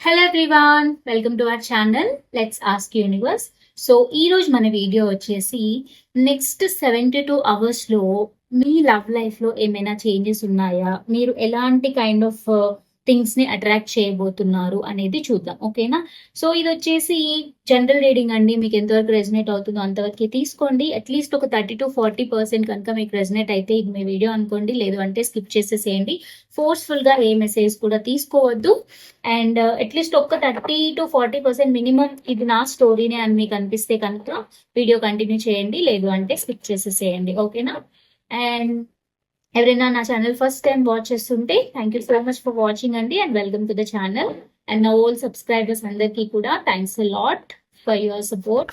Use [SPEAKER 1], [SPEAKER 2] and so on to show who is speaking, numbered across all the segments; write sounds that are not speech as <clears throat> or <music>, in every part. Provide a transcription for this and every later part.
[SPEAKER 1] Hello everyone welcome to our channel let's ask universe so ఈ రోజు మన video వచ్చేసి నెక్స్ట్ సెవెంటీ టూ అవర్స్లో మీ లవ్ లైఫ్లో ఏమైనా చేంజెస్ ఉన్నాయా? మీరు ఎలాంటి కైండ్ ఆఫ్ uh, థింగ్స్ని అట్రాక్ట్ చేయబోతున్నారు అనేది చూద్దాం ఓకేనా సో ఇది వచ్చేసి జనరల్ రీడింగ్ అండి. మీకు ఎంతవరకు రెజినేట్ అవుతుందో అంతవరకు తీసుకోండి. అట్లీస్ట్ ఒక థర్టీ టు ఫార్టీ పర్సెంట్ కనుక మీకు రెజినేట్ అయితే ఇది మీ వీడియో అనుకోండి. లేదు అంటే స్కిప్ చేసేసేయండి. ఫోర్స్ఫుల్గా ఏ మెసేజ్ కూడా తీసుకోవద్దు. అండ్ అట్లీస్ట్ ఒక thirty to forty percent minimum ఇది నా స్టోరీనే అని మీకు అనిపిస్తే కనుక వీడియో కంటిన్యూ చేయండి. లేదు అంటే స్కిప్ చేసేసేయండి. ఓకేనా అండ్ ఎవరైనా నా ఛానల్ ఫస్ట్ టైం వాచ్ చేస్తుంటే thank you so much for watching అండి and welcome to the channel and నా ఓల్డ్ సబ్స్క్రైబర్స్ అందరికీ కూడా thanks lot for your support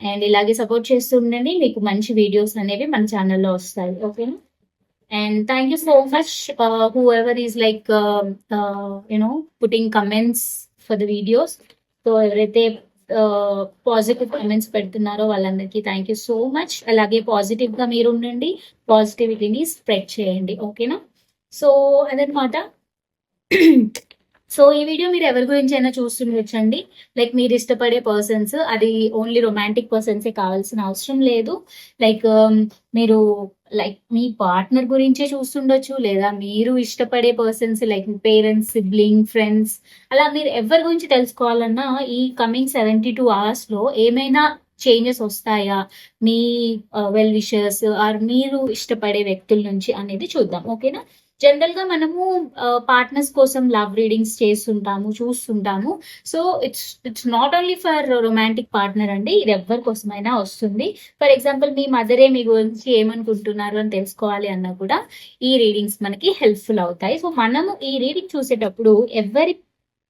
[SPEAKER 1] and ఇలాగే సపోర్ట్ చేస్తుండండి మీకు మంచి వీడియోస్ అనేవి మన ఛానల్లో వస్తాయి ఓకేనా and thank you so much whoever is like you know putting comments for the videos so ఎవరైతే పాజిటివ్ కామెంట్స్ పెడుతున్నారో వాళ్ళందరికీ థ్యాంక్ యూ సో మచ్ అలాగే పాజిటివ్గా మీరు ఉండండి పాజిటివిటీని స్ప్రెడ్ చేయండి ఓకేనా సో అదనమాట సో ఈ వీడియో మీరు ఎవరి గురించి అయినా చూస్తుండొచ్చండి లైక్ మీరు ఇష్టపడే పర్సన్స్ అది ఓన్లీ రొమాంటిక్ పర్సన్సే కావాల్సిన అవసరం లేదు. లైక్ um, మీరు లైక్ మీ పార్ట్నర్ గురించే చూస్తుండొచ్చు లేదా మీరు ఇష్టపడే persons like parents sibling friends అలా మీరు ఎవరి గురించి తెలుసుకోవాలన్నా ఈ కమింగ్ సెవెంటీ టూ అవర్స్లో ఏమైనా చేంజెస్ వస్తాయా? మీ వెల్ విషర్స్ ఆర్ మీరు ఇష్టపడే వ్యక్తుల నుంచి అనేది చూద్దాం. ఓకేనా జనరల్గా మనము పార్ట్నర్స్ కోసం లవ్ రీడింగ్స్ చేస్తుంటాము చూస్తుంటాము. So it's it's not only for romantic partner అండి ఇది ఎవరి కోసమైనా వస్తుంది. ఫర్ ఎగ్జాంపుల్ మీ మదరే మీ గురించి ఏమనుకుంటున్నారు అని తెలుసుకోవాలి అన్నా కూడా ఈ రీడింగ్స్ మనకి హెల్ప్ఫుల్ అవుతాయి. సో మనము ఈ రీడింగ్ చూసేటప్పుడు ఎవరి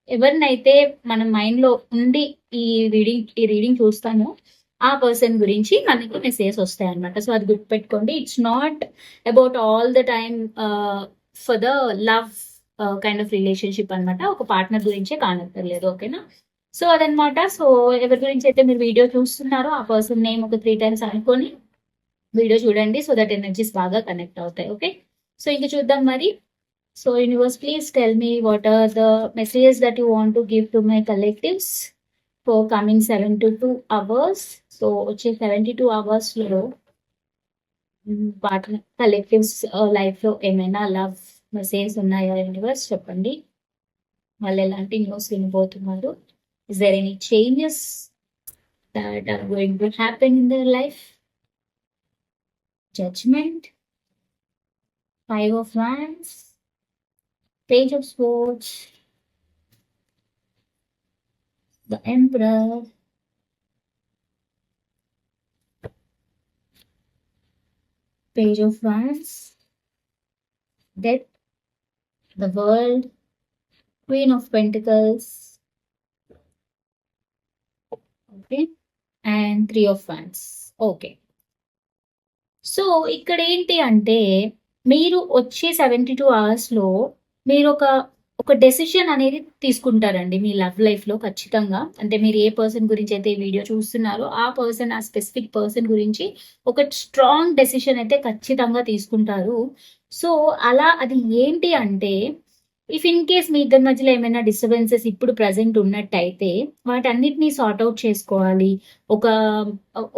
[SPEAKER 1] ఎవరినైతే మన మైండ్లో ఉండి ఈ రీడింగ్ ఈ రీడింగ్ చూస్తామో ఆ పర్సన్ గురించి మనకి మెసేజ్ వస్తాయి అనమాట సో అది గుర్తుపెట్టుకోండి. It's not about all the time for the love kind of relationship అన్నమాట. ఒక పార్ట్నర్ గురించే కానక్కర్లేదు ఓకేనా సో అదనమాట సో ఎవరి గురించి అయితే మీరు వీడియో చూస్తున్నారో ఆ పర్సన్ నేమ్ ఒక త్రీ టైమ్స్ అనుకొని వీడియో చూడండి సో దట్ ఎనర్జీస్ బాగా కనెక్ట్ అవుతాయి ఓకే సో ఇంక చూద్దాం మరి. So universe please tell me what are the messages that you want to give to my collectives for coming seven to two hours so వచ్చే seventy two అవర్స్లో partner collectives లైఫ్లో ఏమైనా love message ఉన్నాయా universe? చెప్పండి. వాళ్ళు ఎలాంటి news వినబోతున్నారు? Is there any changes that are going to happen in their life judgement five of fans page of swords the emperor Page of Wands, Death, the World, Queen of Pentacles, okay, and Three of Wands. Okay so ఇక్కడ ఏంటి అంటే మీరు వచ్చే seventy two అవర్స్లో మీరు ఒక ఒక decision అనేది తీసుకుంటారండి మీ లవ్ లైఫ్లో ఖచ్చితంగా. అంటే మీరు ఏ పర్సన్ గురించి అయితే ఈ వీడియో చూస్తున్నారో ఆ పర్సన్ ఆ స్పెసిఫిక్ పర్సన్ గురించి ఒక స్ట్రాంగ్ డెసిషన్ అయితే ఖచ్చితంగా తీసుకుంటారు. సో అలా అది ఏంటి అంటే ఇఫ్ ఇన్ కేస్ మీ ఇద్దరి మధ్యలో ఏమైనా డిస్టర్బెన్సెస్ ఇప్పుడు ప్రజెంట్ ఉన్నట్టయితే వాటన్నిటిని సార్ట్ అవుట్ చేసుకోవాలి. ఒక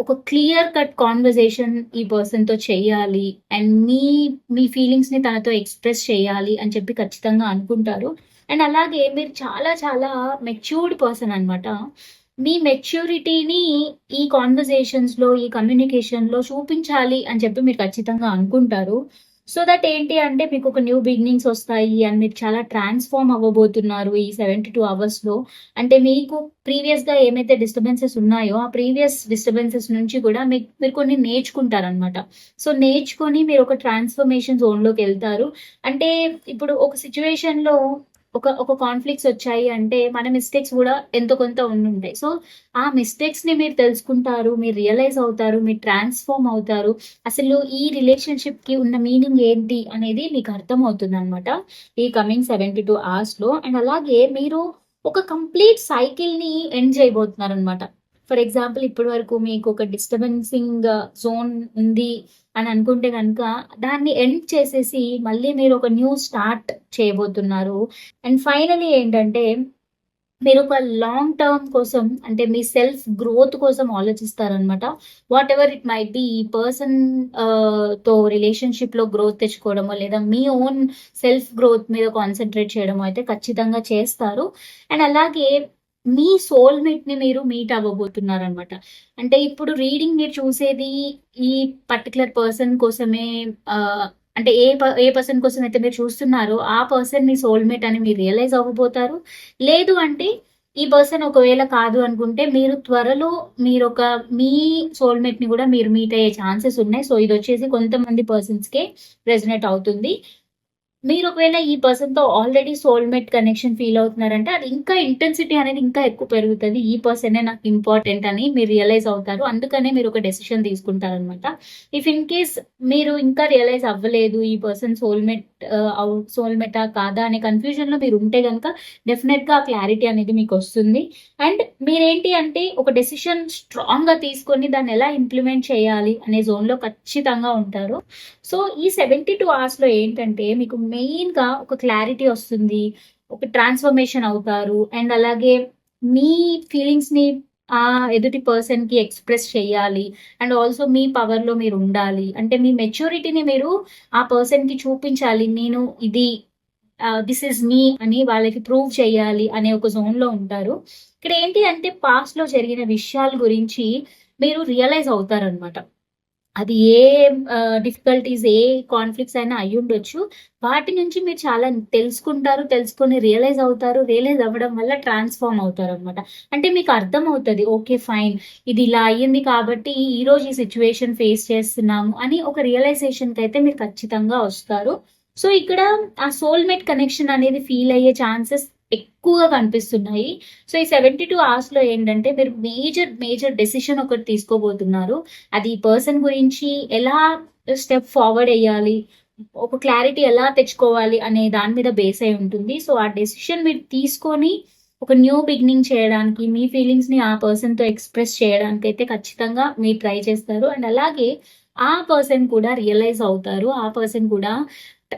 [SPEAKER 1] ఒక క్లియర్ కట్ కాన్వర్జేషన్ ఈ పర్సన్తో చేయాలి అండ్ మీ మీ ఫీలింగ్స్ని తనతో ఎక్స్ప్రెస్ చేయాలి అని చెప్పి ఖచ్చితంగా అనుకుంటారు. అండ్ అలాగే మీరు చాలా చాలా మెచ్యూర్డ్ పర్సన్ అనమాట మీ మెచ్యూరిటీని ఈ కాన్వర్జేషన్స్లో ఈ కమ్యూనికేషన్లో చూపించాలి అని చెప్పి మీరు ఖచ్చితంగా అనుకుంటారు. సో దట్ ఏంటి అంటే మీకు ఒక న్యూ బిగినింగ్స్ వస్తాయి అండ్ మీరు చాలా ట్రాన్స్ఫార్మ్ అవ్వబోతున్నారు ఈ సెవెంటీ టూ అవర్స్లో. అంటే మీకు ప్రీవియస్గా ఏమైతే డిస్టర్బెన్సెస్ ఉన్నాయో ఆ ప్రీవియస్ డిస్టర్బెన్సెస్ నుంచి కూడా మీకు మీరు కొన్ని నేర్చుకుంటారనమాట సో నేర్చుకొని మీరు ఒక ట్రాన్స్ఫర్మేషన్ జోన్లోకి వెళ్తారు. అంటే ఇప్పుడు ఒక సిచ్యువేషన్లో ఒక ఒక కాన్ఫ్లిక్ట్స్ వచ్చాయి అంటే మన మిస్టేక్స్ కూడా ఎంతో కొంత ఉండుంటాయి సో ఆ మిస్టేక్స్ని మీరు తెలుసుకుంటారు మీరు రియలైజ్ అవుతారు మీరు ట్రాన్స్ఫార్మ్ అవుతారు. అసలు ఈ రిలేషన్షిప్కి ఉన్న మీనింగ్ ఏంటి అనేది మీకు అర్థం అవుతుంది అనమాట ఈ కమింగ్ సెవెంటీ టూ అవర్స్లో. అండ్ అలాగే మీరు ఒక కంప్లీట్ సైకిల్ని ఎండ్ చేయబోతున్నారు అనమాట ఫర్ ఎగ్జాంపుల్ ఇప్పటి వరకు మీకు ఒక డిస్టర్బెన్సింగ్ జోన్ ఉంది అని అనుకుంటే కనుక దాన్ని ఎండ్ చేసేసి మళ్ళీ మీరు ఒక న్యూ స్టార్ట్ చేయబోతున్నారు. అండ్ ఫైనలీ ఏంటంటే మీరు ఒక లాంగ్ టర్మ్ కోసం అంటే మీ సెల్ఫ్ గ్రోత్ కోసం ఆలోచిస్తారనమాట whatever it might be ఈ పర్సన్తో రిలేషన్షిప్లో గ్రోత్ తెచ్చుకోవడమో లేదా మీ ఓన్ సెల్ఫ్ గ్రోత్ మీద కాన్సన్ట్రేట్ చేయడమో అయితే ఖచ్చితంగా చేస్తారు. అండ్ అలాగే మీ సోల్మేట్ని మీరు మీట్ అవ్వబోతున్నారు అనమాట అంటే ఇప్పుడు రీడింగ్ మీరు చూసేది ఈ పర్టికులర్ పర్సన్ కోసమే అంటే ఏ ప- ఏ పర్సన్ కోసం అయితే మీరు చూస్తున్నారో ఆ పర్సన్ మీ సోల్మేట్ అని మీరు రియలైజ్ అవ్వబోతారు. లేదు అంటే ఈ పర్సన్ ఒకవేళ కాదు అనుకుంటే మీరు త్వరలో మీరు ఒక మీ సోల్మేట్ని కూడా మీరు మీట్ అయ్యే ఛాన్సెస్ ఉన్నాయి. సో ఇది వచ్చేసి కొంతమంది పర్సన్స్ కే రెజనేట్ అవుతుంది. మీరు ఒకవేళ ఈ పర్సన్తో ఆల్రెడీ సోల్మేట్ కనెక్షన్ ఫీల్ అవుతున్నారంటే అది ఇంకా ఇంటెన్సిటీ అనేది ఇంకా ఎక్కువ పెరుగుతుంది. ఈ పర్సనే నాకు ఇంపార్టెంట్ అని మీరు రియలైజ్ అవుతారు. అందుకనే మీరు ఒక డెసిషన్ తీసుకుంటారనమాట ఇఫ్ ఇన్ కేస్ మీరు ఇంకా రియలైజ్ అవ్వలేదు ఈ పర్సన్ సోల్మేట్ సోల్మేటా కాదా అనే కన్ఫ్యూజన్లో మీరు ఉంటే కనుక డెఫినెట్గా క్లారిటీ అనేది మీకు వస్తుంది అండ్ మీరేంటి అంటే ఒక డెసిషన్ స్ట్రాంగ్గా తీసుకొని దాన్ని ఎలా ఇంప్లిమెంట్ చేయాలి అనే జోన్లో ఖచ్చితంగా ఉంటారు. సో ఈ సెవెంటీ టూ అవర్స్లో ఏంటంటే మీకు మెయిన్గా ఒక క్లారిటీ వస్తుంది. ఒక ట్రాన్స్ఫర్మేషన్ అవుతారు. అండ్ అలాగే మీ ఫీలింగ్స్ని ఆ ఎదుటి పర్సన్కి ఎక్స్ప్రెస్ చేయాలి. అండ్ ఆల్సో మీ పవర్లో మీరు ఉండాలి. అంటే మీ మెచ్యూరిటీని మీరు ఆ పర్సన్కి చూపించాలి. నేను ఇది దిస్ ఇస్ మీ అని వాళ్ళకి ప్రూవ్ చేయాలి అనే ఒక జోన్లో ఉంటారు. ఇక్కడ ఏంటి అంటే పాస్ట్లో జరిగిన విషయాల గురించి మీరు రియలైజ్ అవుతారనమాట అది ఏ డిఫికల్టీస్ ఏ కాన్ఫ్లిక్ట్స్ అయినా అయి ఉండొచ్చు. వాటి నుంచి మీరు చాలా తెలుసుకుంటారు తెలుసుకొని రియలైజ్ అవుతారు రియలైజ్ అవ్వడం వల్ల ట్రాన్స్ఫార్మ్ అవుతారు అనమాట అంటే మీకు అర్థం అవుతుంది ఓకే ఫైన్ ఇది ఇలా అయ్యింది కాబట్టి ఈ రోజు ఈ సిచ్యువేషన్ ఫేస్ చేస్తున్నాము అని ఒక రియలైజేషన్కి అయితే మీరు ఖచ్చితంగా వస్తారు. సో ఇక్కడ ఆ సోల్మేట్ కనెక్షన్ అనేది ఫీల్ అయ్యే ఛాన్సెస్ ఎక్కువగా కనిపిస్తున్నాయి. సో ఈ సెవెంటీ టూ అవర్స్లో ఏంటంటే మీరు మేజర్ మేజర్ డెసిషన్ ఒకటి తీసుకోబోతున్నారు. అది ఈ పర్సన్ గురించి ఎలా స్టెప్ ఫార్వర్డ్ అయ్యాలి ఒక క్లారిటీ ఎలా తెచ్చుకోవాలి అనే దాని మీద బేస్ అయి ఉంటుంది. సో ఆ డెసిషన్ మీరు తీసుకొని ఒక న్యూ బిగినింగ్ చేయడానికి మీ ఫీలింగ్స్ని ఆ పర్సన్తో ఎక్స్ప్రెస్ చేయడానికి అయితే ఖచ్చితంగా మీరు ట్రై చేస్తారు. అండ్ అలాగే ఆ పర్సన్ కూడా రియలైజ్ అవుతారు. ఆ పర్సన్ కూడా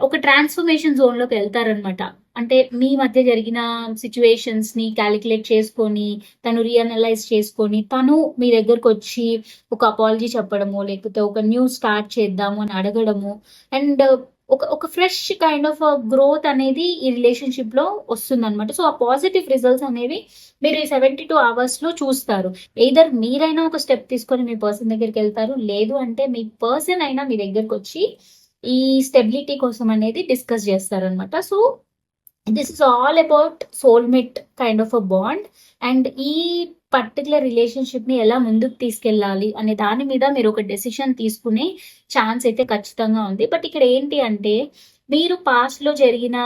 [SPEAKER 1] ఒక ట్రాన్స్ఫర్మేషన్ జోన్లోకి వెళ్తారనమాట అంటే మీ మధ్య జరిగిన సిచ్యువేషన్స్ని క్యాలిక్యులేట్ చేసుకొని తను రియనలైజ్ చేసుకొని తను మీ దగ్గరకు వచ్చి ఒక అపాలజీ చెప్పడము లేకపోతే ఒక న్యూ స్టార్ట్ చేద్దాము అని అడగడము అండ్ ఒక ఒక ఫ్రెష్ కైండ్ ఆఫ్ గ్రోత్ అనేది ఈ రిలేషన్షిప్లో వస్తుంది అనమాట సో ఆ పాజిటివ్ రిజల్ట్స్ అనేవి మీరు ఈ సెవెంటీ టూ అవర్స్లో చూస్తారు. ఎయిదర్ మీరైనా ఒక స్టెప్ తీసుకొని మీ పర్సన్ దగ్గరికి వెళ్తారు లేదు అంటే మీ పర్సన్ అయినా మీ దగ్గరకు వచ్చి ఈ స్టెబిలిటీ కోసం అనేది డిస్కస్ చేస్తారనమాట so this is all about soulmate kind of a bond and ఈ పర్టికులర్ రిలేషన్షిప్ని ఎలా ముందుకు తీసుకెళ్ళాలి అనే దాని మీద మీరు ఒక డెసిషన్ తీసుకునే ఛాన్స్ అయితే ఖచ్చితంగా ఉంది. బట్ ఇక్కడ ఏంటి అంటే మీరు పాస్ట్లో జరిగిన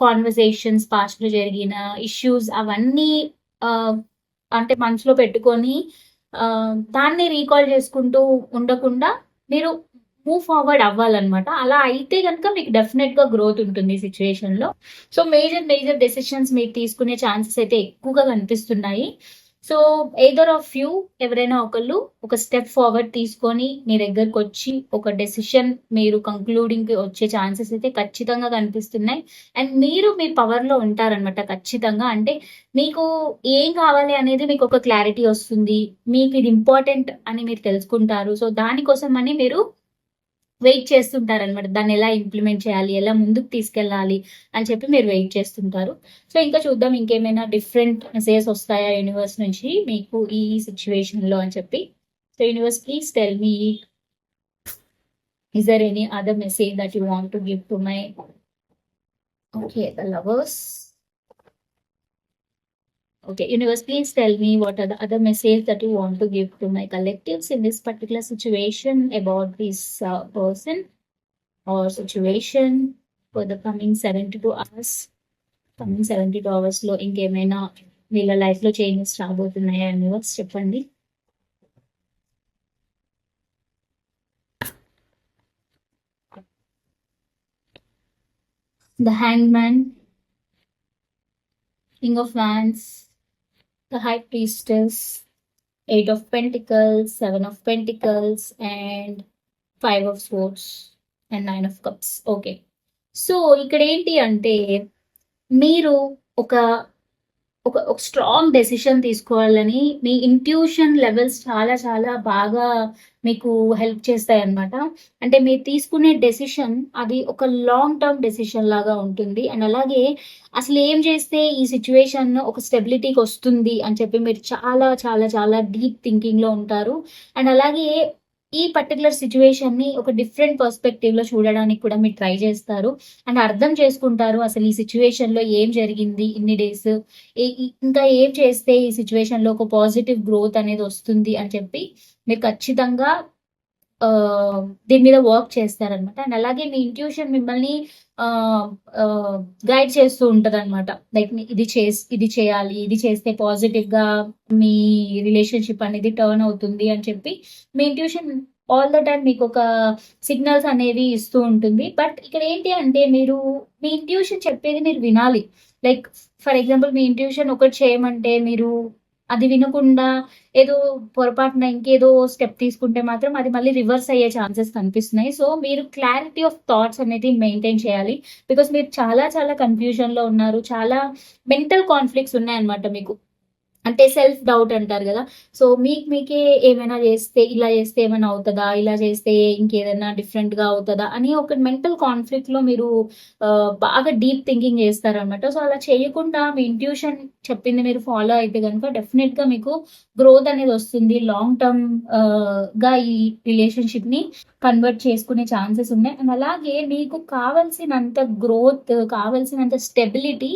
[SPEAKER 1] కాన్వర్సేషన్స్ పాస్ట్లో జరిగిన ఇష్యూస్ అవన్నీ అంటే మనసులో పెట్టుకొని దాన్ని రీకాల్ చేసుకుంటూ ఉండకుండా మీరు మూవ్ ఫార్వర్డ్ అవ్వాలన్నమాట. అలా అయితే కనుక మీకు డెఫినెట్గా గ్రోత్ ఉంటుంది సిచ్యువేషన్లో. సో మేజర్ మేజర్ డెసిషన్స్ మీరు తీసుకునే ఛాన్సెస్ అయితే ఎక్కువగా కనిపిస్తున్నాయి. సో ఎదర్ ఆఫ్ యూ ఎవరైనా ఒకళ్ళు ఒక స్టెప్ ఫార్వర్డ్ తీసుకొని మీ దగ్గరకు వచ్చి ఒక డెసిషన్ మీరు కంక్లూడింగ్ వచ్చే ఛాన్సెస్ అయితే ఖచ్చితంగా కనిపిస్తున్నాయి. అండ్ మీరు మీ పవర్లో ఉంటారనమాట ఖచ్చితంగా. అంటే మీకు ఏం కావాలి అనేది మీకు ఒక క్లారిటీ వస్తుంది. మీకు ఇది ఇంపార్టెంట్ అని మీరు తెలుసుకుంటారు. సో దానికోసం అని మీరు వెయిట్ చేస్తుంటారు అనమాట దాన్ని ఎలా ఇంప్లిమెంట్ చేయాలి ఎలా ముందుకు తీసుకెళ్ళాలి అని చెప్పి మీరు వెయిట్ చేస్తుంటారు. సో ఇంకా చూద్దాం ఇంకేమైనా డిఫరెంట్ మెసేజెస్ వస్తాయా యూనివర్స్ నుంచి మీకు ఈ సిచ్యువేషన్లో అని చెప్పి. So universe please tell me is there any other message that you want to give to my okay the lovers Okay, universe, please tell me what are the other messages that you want to give to my collectives in this particular situation about this uh, person or situation for the coming 72 hours. Coming 72 hours లో ఇంకేమైనా వీళ్ళ life లో changes రాబోతున్నాయా universe చెప్పండి The Hangman, King of Wands, the High Priestess, Eight of Pentacles, Seven of Pentacles, and Five of Swords, and Nine of Cups. Okay so ఇక్కడ ఏంటి అంటే మీరు ఒక ఒక ఒక స్ట్రాంగ్ డెసిషన్ తీసుకోవాలని మీ ఇంట్యూషన్ లెవెల్స్ చాలా చాలా బాగా మీకు హెల్ప్ చేస్తాయి అనమాట అంటే మీరు తీసుకునే డెసిషన్ అది ఒక లాంగ్ టర్మ్ డెసిషన్ లాగా ఉంటుంది. అండ్ అలాగే అసలు ఏం చేస్తే ఈ సిచ్యువేషన్ ఒక స్టెబిలిటీకి వస్తుంది అని చెప్పి మీరు చాలా చాలా చాలా డీప్ థింకింగ్లో ఉంటారు. అండ్ అలాగే ఈ పర్టికులర్ సిచ్యువేషన్ని ఒక డిఫరెంట్ పర్స్పెక్టివ్లో చూడడానికి కూడా మీరు ట్రై చేస్తారు. అండ్ అర్థం చేసుకుంటారు అసలు ఈ సిచ్యువేషన్లో ఏం జరిగింది ఇన్ని డేస్ ఇంకా ఏం చేస్తే ఈ సిచ్యువేషన్లో ఒక పాజిటివ్ గ్రోత్ అనేది వస్తుంది అని చెప్పి మీరు ఖచ్చితంగా దీని మీద వర్క్ చేస్తారనమాట అండ్ అలాగే మీ ఇంట్యూషన్ మిమ్మల్ని గైడ్ చేస్తూ ఉంటుంది అనమాట లైక్ ఇది చేసి ఇది చేయాలి ఇది చేస్తే పాజిటివ్గా మీ రిలేషన్షిప్ అనేది టర్న్ అవుతుంది అని చెప్పి మీ ఇంట్యూషన్ ఆల్ ద టైమ్ మీకు ఒక సిగ్నల్స్ అనేవి ఇస్తూ ఉంటుంది. బట్ ఇక్కడ ఏంటి అంటే మీరు మీ ఇంట్యూషన్ చెప్పేది మీరు వినాలి. లైక్ ఫర్ ఎగ్జాంపుల్ మీ ఇంట్యూషన్ ఒకటి చేయమంటే మీరు అది వినకుండా ఏదో పొరపాటున ఇంకేదో స్టెప్ తీసుకుంటే మాత్రం అది మళ్ళీ రివర్స్ అయ్యే ఛాన్సెస్ కనిపిస్తున్నాయి. సో మీరు క్లారిటీ ఆఫ్ థాట్స్ అనేది మెయింటైన్ చేయాలి. బికాస్ మీరు చాలా చాలా కన్ఫ్యూజన్లో ఉన్నారు. చాలా మెంటల్ కాన్ఫ్లిక్ట్స్ ఉన్నాయన్నమాట మీకు. అంటే సెల్ఫ్ డౌట్ అంటారు కదా. సో మీకు మీకే ఏమైనా చేస్తే ఇలా చేస్తే ఏమైనా అవుతుందా? ఇలా చేస్తే ఇంకేదైనా డిఫరెంట్గా గా అవుతుందా? అని ఒక మెంటల్ కాన్ఫ్లిక్ట్లో మీరు బాగా డీప్ థింకింగ్ చేస్తారనమాట సో అలా చేయకుండా మీ ఇంట్యూషన్ చెప్పింది మీరు ఫాలో అయితే కనుక డెఫినెట్గా మీకు గ్రోత్ అనేది వస్తుంది. లాంగ్ టర్మ్గా ఈ రిలేషన్షిప్ని కన్వర్ట్ చేసుకునే ఛాన్సెస్ ఉన్నాయి. అండ్ అలాగే మీకు కావలసినంత గ్రోత్ కావలసినంత స్టెబిలిటీ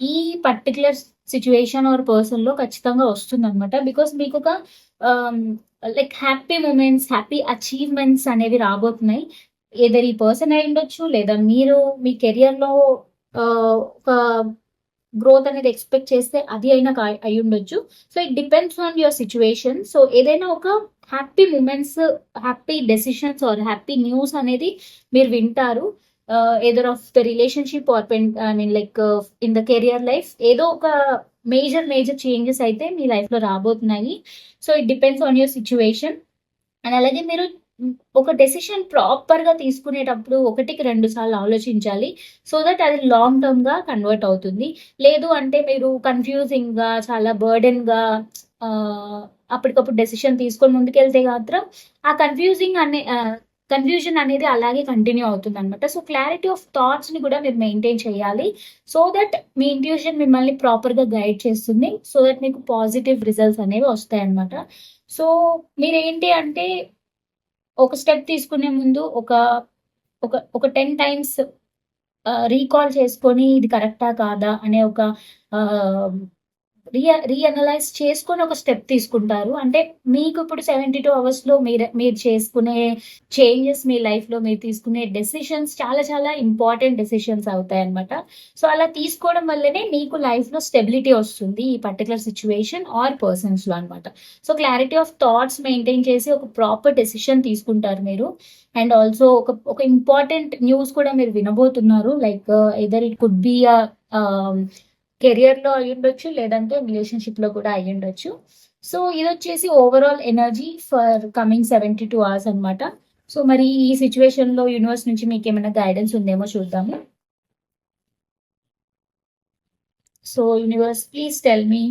[SPEAKER 1] ఈ పర్టికులర్ సిచ్యువేషన్ ఆర్ పర్సన్లో ఖచ్చితంగా వస్తుంది అనమాట బికాస్ మీకు ఒక like happy moments happy achievements అనేవి రాబోతున్నాయి. ఏదర్ ఈ పర్సన్ అయి ఉండొచ్చు లేదా మీరు మీ కెరియర్లో ఒక గ్రోత్ అనేది ఎక్స్పెక్ట్ చేస్తే అది అయినా అయి ఉండొచ్చు. So it depends on your situation so ఏదైనా ఒక happy moments happy decisions or happy news అనేది మీరు వింటారు. Either of the relationship or pen I mean like in the career life ఏదో ఒక మేజర్ మేజర్ చేంజెస్ అయితే మీ లైఫ్లో రాబోతున్నాయి. So it depends on your situation and అలాగే మీరు ఒక డెసిషన్ ప్రాపర్గా తీసుకునేటప్పుడు ఒకటికి రెండు సార్లు ఆలోచించాలి. సో దట్ అది లాంగ్ టర్మ్గా కన్వర్ట్ అవుతుంది. లేదు అంటే మీరు కన్ఫ్యూజింగ్గా చాలా బర్డెన్గా uh, అప్పటికప్పుడు డెసిషన్ తీసుకొని ముందుకెళ్తే మాత్రం ఆ కన్ఫ్యూజింగ్ అనే uh, కన్ఫ్యూజన్ అనేది అలాగే కంటిన్యూ అవుతుంది అనమాట సో క్లారిటీ ఆఫ్ థాట్స్ని కూడా మీరు మెయింటైన్ చేయాలి. సో దట్ మీ ఇంట్యూషన్ మిమ్మల్ని ప్రాపర్గా గైడ్ చేస్తుంది. సో దట్ మీకు పాజిటివ్ రిజల్ట్స్ అనేవి వస్తాయి అనమాట సో మీరు ఏంటి అంటే ఒక స్టెప్ తీసుకునే ముందు ఒక ఒక ఒక టెన్ టైమ్స్ రీకాల్ చేసుకొని ఇది కరెక్టా కాదా అనే ఒక uh, రియా రీఅనలైజ్ చేసుకొని ఒక స్టెప్ తీసుకుంటారు. అంటే మీకు ఇప్పుడు సెవెంటీ టూ అవర్స్లో మీరు మీరు చేసుకునే చేంజెస్ మీ లైఫ్లో మీరు తీసుకునే డెసిషన్స్ చాలా చాలా ఇంపార్టెంట్ డెసిషన్స్ అవుతాయి అనమాట సో అలా తీసుకోవడం వల్లనే మీకు లైఫ్లో స్టెబిలిటీ వస్తుంది ఈ పర్టికులర్ సిచ్యువేషన్ ఆర్ పర్సన్స్లో అనమాట so clarity of thoughts maintain చేసి ఒక ప్రాపర్ డెసిషన్ తీసుకుంటారు మీరు. అండ్ ఆల్సో ఒక ఒక ఇంపార్టెంట్ న్యూస్ కూడా మీరు వినబోతున్నారు. Like either it could be కెరియర్లో అయి లేదంటే రిలేషన్షిప్లో కూడా అయ్యుండొచ్చు. సో ఇది వచ్చేసి overall energy for coming seventy two hours అనమాట సో మరి ఈ సిచ్యువేషన్లో యూనివర్స్ నుంచి మీకు ఏమైనా గైడెన్స్ ఉందేమో చూద్దాము. So universe please tell me.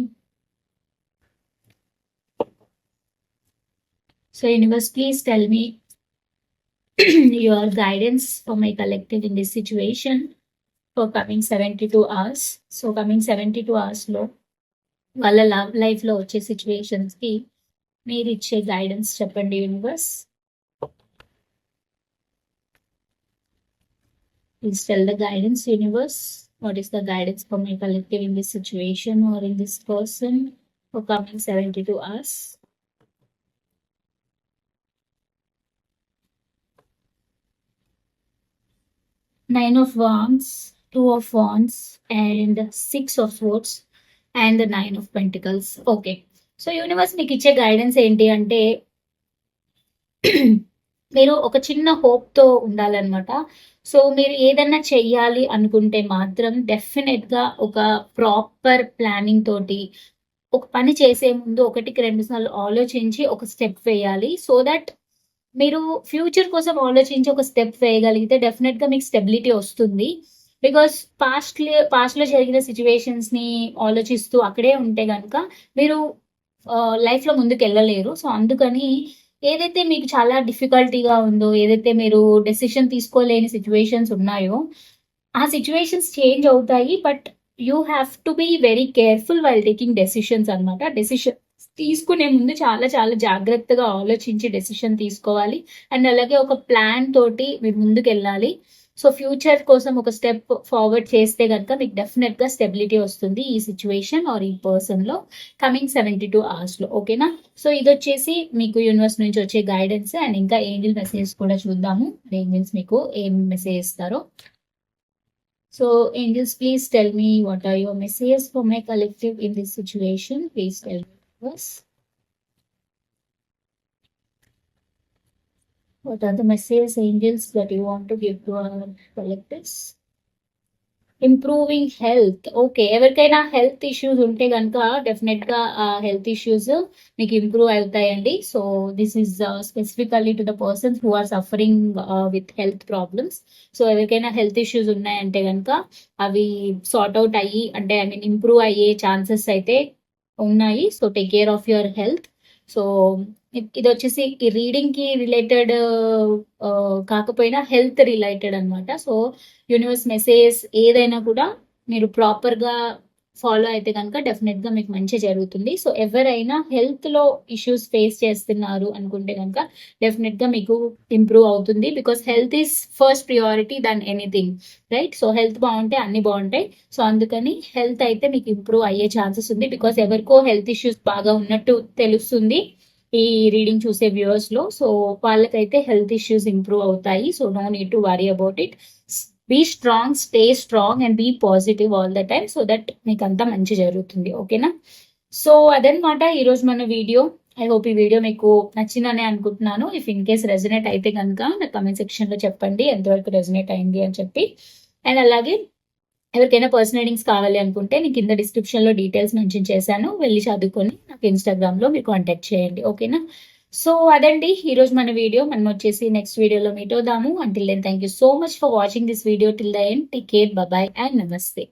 [SPEAKER 1] So universe please tell me <clears throat> your guidance for my collected in this situation. For coming seventy two hours so coming seventy two అవర్స్లో వాళ్ళ లవ్ లైఫ్లో వచ్చే సిచ్యువేషన్స్కి మీరు ఇచ్చే గైడెన్స్ చెప్పండి universe please tell the guidance universe what is the guidance for my collective in this situation or in this person for coming seventy two hours nine of wands, two of wands, and six of swords, and nine of pentacles okay so universe మీకు ఇచ్చే guidance ఏంటి అంటే <clears throat> మీరు ఒక చిన్న హోప్తో ఉండాలన్నమాట. So మీరు ఏదన్నా చెయ్యాలి అనుకుంటే మాత్రం డెఫినెట్గా ఒక ప్రాపర్ ప్లానింగ్ తోటి ఒక పని చేసే ముందు ఒకటికి రెండు సార్లు ఆలోచించి ఒక స్టెప్ వేయాలి. సో దట్ మీరు ఫ్యూచర్ కోసం ఆలోచించి ఒక స్టెప్ వేయగలిగితే డెఫినెట్గా మీకు స్టెబిలిటీ వస్తుంది. బికాస్ పాస్ట్ పాస్ట్లో జరిగిన సిచ్యువేషన్స్ని ఆలోచిస్తూ అక్కడే ఉంటే కనుక మీరు uh, లైఫ్లో ముందుకు వెళ్ళలేరు సో అందుకని ఏదైతే మీకు చాలా డిఫికల్టీగా ఉందో ఏదైతే మీరు డెసిషన్ తీసుకోలేని సిచ్యువేషన్స్ ఉన్నాయో ఆ సిచ్యువేషన్స్ చేంజ్ అవుతాయి. But you have to be very careful while taking decisions అనమాట డెసిషన్ తీసుకునే ముందు చాలా చాలా జాగ్రత్తగా ఆలోచించి డెసిషన్ తీసుకోవాలి. అండ్ అలాగే ఒక ప్లాన్ తోటి మీరు ముందుకు వెళ్ళాలి సో ఫ్యూచర్ కోసం ఒక స్టెప్ ఫార్వర్డ్ చేస్తే కనుక మీకు డెఫినెట్గా స్టెబిలిటీ వస్తుంది ఈ సిచ్యువేషన్ ఆర్ ఈ పర్సన్లో కమింగ్ సెవెంటీ టూ అవర్స్లో ఓకేనా సో ఇది వచ్చేసి మీకు యూనివర్స్ నుంచి వచ్చే గైడెన్స్ అండ్ ఇంకా ఏంజిల్ మెసేజ్ కూడా చూద్దాము. ఏంజిల్స్ మీకు ఏం మెసేజ్ ఇస్తారో. So angels please tell me what are your message for my collective in this situation please tell me What are the messages, angels, that you want to give to our collectives? Improving health okay ఎవరికైనా health issues ఉంటే కనుక డెఫినెట్గా health issues మీకు improve అవుతాయండి. So this is specifically to the persons who are suffering with health problems so ఎవరికైనా health issues ఉన్నాయంటే కనుక అవి సార్ట్ అవుట్ అయ్యి అంటే ఐ మీన్ ఇంప్రూవ్ అయ్యే ఛాన్సెస్ అయితే ఉన్నాయి. So take care of your health so ఇది వచ్చేసి రీడింగ్కి రిలేటెడ్ కాకపోయినా హెల్త్ రిలేటెడ్ అనమాట సో యూనివర్స్ మెసేజ్ ఏదైనా కూడా మీరు ప్రాపర్గా ఫాలో అయితే కనుక డెఫినెట్గా మీకు మంచి జరుగుతుంది. సో ఎవరైనా హెల్త్లో ఇష్యూస్ ఫేస్ చేస్తున్నారు అనుకుంటే కనుక డెఫినెట్గా మీకు ఇంప్రూవ్ అవుతుంది. Because health is first priority than anything right? So health బాగుంటే అన్ని బాగుంటాయి. సో అందుకని హెల్త్ అయితే మీకు ఇంప్రూవ్ అయ్యే ఛాన్సెస్ ఉంది. బికాస్ ఎవరికో హెల్త్ ఇష్యూస్ బాగా ఉన్నట్టు తెలుస్తుంది ఈ రీడింగ్ చూసే వ్యూవర్స్లో సో వాళ్ళకైతే హెల్త్ ఇష్యూస్ ఇంప్రూవ్ అవుతాయి. So no need to worry about it. Be strong stay strong and be positive all the time so that మీకు అంతా మంచి జరుగుతుంది. ఓకేనా? సో అదనమాట ఈరోజు మన వీడియో. ఐ హోప్ ఈ వీడియో మీకు నచ్చిందని అనుకుంటున్నాను. ఇఫ్ ఇన్ కేస్ రెజనేట్ అయితే కనుక నా కమెంట్ సెక్షన్లో చెప్పండి. ఎంతవరకు రెజనేట్ అయింది అని చెప్పి. అండ్ అలాగే ఎవరికైనా పర్సనల్ రీడింగ్స్ కావాలి అనుకుంటే నేను కింద డిస్క్రిప్షన్లో డీటెయిల్స్ మెన్షన్ చేశాను. వెళ్ళి చదువుకొని నాకు ఇన్స్టాగ్రామ్లో మీరు కాంటాక్ట్ చేయండి. ఓకేనా? సో అదండి. ఈరోజు మన వీడియో. మనం వచ్చేసి నెక్స్ట్ వీడియోలో మీట్ అవుదాము. Until then thank you so much for watching this video till the end take care bye and నమస్తే